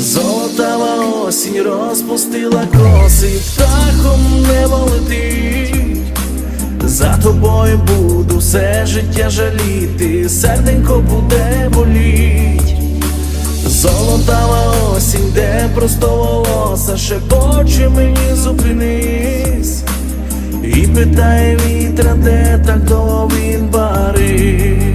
Золотава осінь розпустила коси, птахом небо летить. За тобою буду все життя жаліти, серденько буде боліть. Золотава осінь, де просто волоса, шепоче мені зупинись. І питає вітра, де так довго він барився.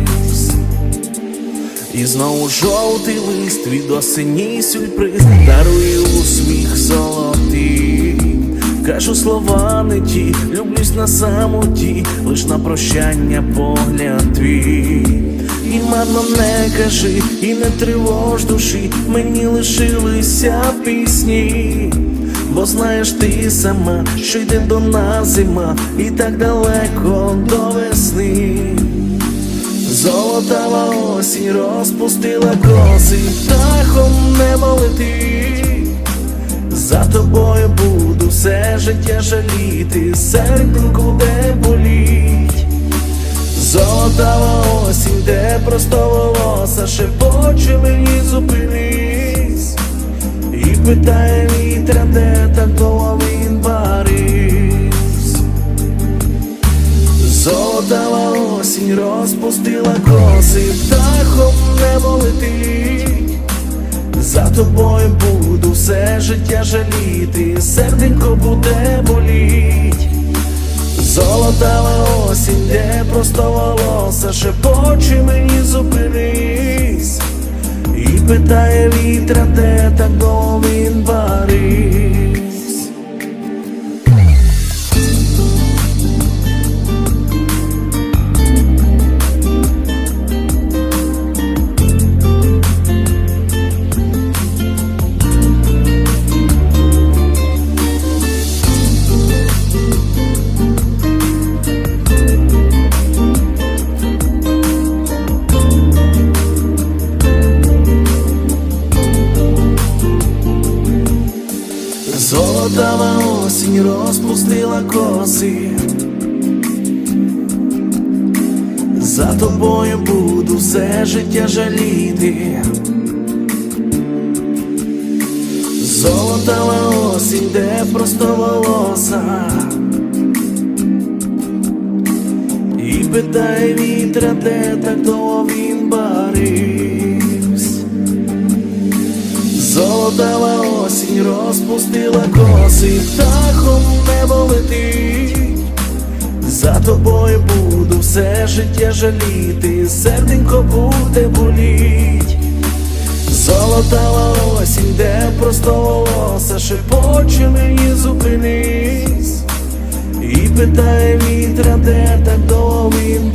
І знову жовтий лист від осені сюрприз дарує усміх золотий. Кажу слова не ті, люблюсь на самоті, лиш на прощання погляд твій. І марно не кажи, і не тривож душі, мені лишилися пісні. Бо знаєш ти сама, що йде до нас зима, і так далеко до весни. Золотава осінь розпустила коси, птахом небо летить. За тобою буду все життя жаліти, серденько буде боліть. Золотава осінь, де просто волоса, шепоче мені зупинись. І питає вітра, де так довго осінь розпустила коси, птахом небо летить. За тобою буду все життя жаліти, серденько буде боліть. Золотава осінь, де просто волоса, шепоче мені зупинись. І питає вітра, де так він барився. Золотава осінь розпустила коси. За тобою буду все життя жаліти. Золотава осінь, де просто волоса. І питає вітра, де так довго він барився. Золотава осінь розпустила коси, птахом небо летить. За тобою буду все життя жаліти, серденько буде боліть. Золотава осінь, де просто волоса, шепоче мені зупинись. І питає вітра, де так довго він.